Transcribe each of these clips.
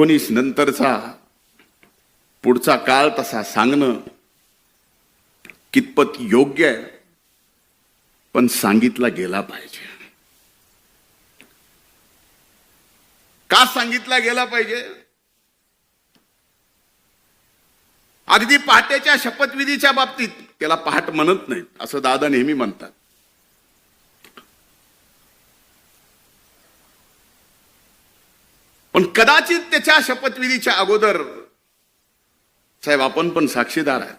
एकोणीस नंतरचा पुढचा काळ तसा सांगणं कितपत योग्य आहे पण सांगितला गेला पाहिजे. का सांगितला गेला पाहिजे? अगदी पहाटेच्या शपथविधीच्या बाबतीत त्याला पहाट म्हणत नाहीत असं दादा नेहमी म्हणतात. पण कदाचित त्याच्या शपथविधीच्या अगोदर साहेब आपण पण साक्षीदार आहे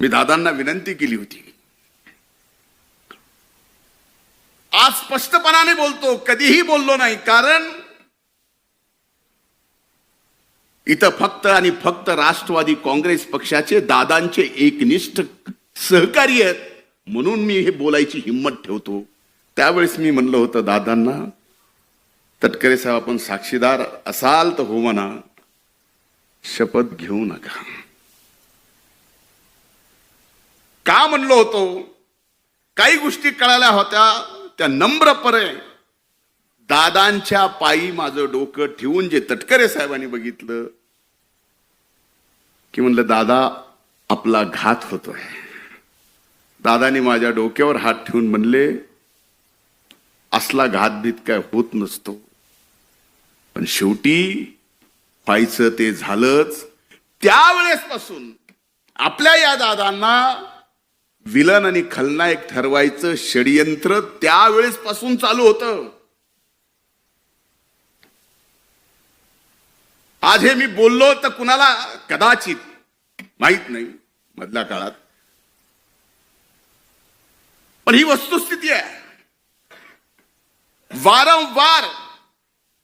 मी दादांना विनंती केली होती. आज स्पष्टपणाने बोलतो कधीही बोललो नाही कारण इथं फक्त आणि फक्त राष्ट्रवादी काँग्रेस पक्षाचे दादांचे एकनिष्ठ सहकारी आहेत म्हणून मी हे बोलायची हिंमत ठेवतो. त्यावेळेस मी म्हणलं होतं दादांना तटकरे साहेब आपण साक्षीदार असाल तर हो म्हणा शपथ घेऊ नका. का म्हणलो होतो? काही गोष्टी कळाल्या होत्या त्या नम्रपणे दादांच्या पायी माझं डोकं ठेवून जे तटकरे साहेबांनी बघितलं की म्हणलं दादा आपला घात होतोय. दादानी माझ्या डोक्यावर हात ठेवून म्हणले असला घातभीत काय होत नसतो. पण शेवटी व्हायचं ते झालंच. त्यावेळेसपासून आपल्या या दादांना विलन आणि खलनायक ठरवायचं षडयंत्र त्यावेळेस पासून चालू होतं. आज हे मी बोललो तर कुणाला कदाचित माहीत नाही मधल्या काळात. पण ही वस्तुस्थिती आहे. वारंवार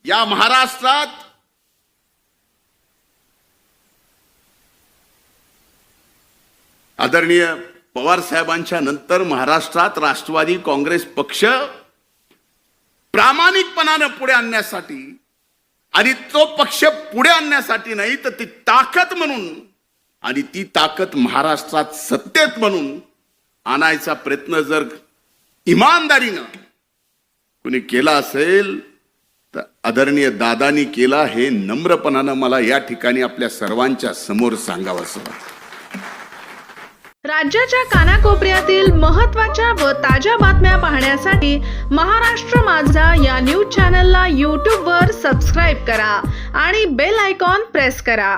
या महाराष्ट्रात आदरणीय पवार साहेबांच्या नंतर महाराष्ट्रात राष्ट्रवादी काँग्रेस पक्ष प्रामाणिकपणानं पुढे आणण्यासाठी आणि तो पक्ष पुढे आणण्यासाठी नाही तर ती ताकद म्हणून आणि ती ताकद महाराष्ट्रात सत्तेत म्हणून आणायचा प्रयत्न जर इमानदारीनं कुणी केला असेल तर आदरणीय दादानी केला हे नम्रपणानं मला या ठिकाणी आपल्या सर्वांच्या समोर सांगावंसं राज्याच्या कानाकोपऱ्यातील महत्त्वाच्या व ताज्या बातम्या पाहण्यासाठी महाराष्ट्र माझा या न्यूज चॅनलला यूट्यूबवर सबस्क्राईब करा आणि बेल आयकॉन प्रेस करा.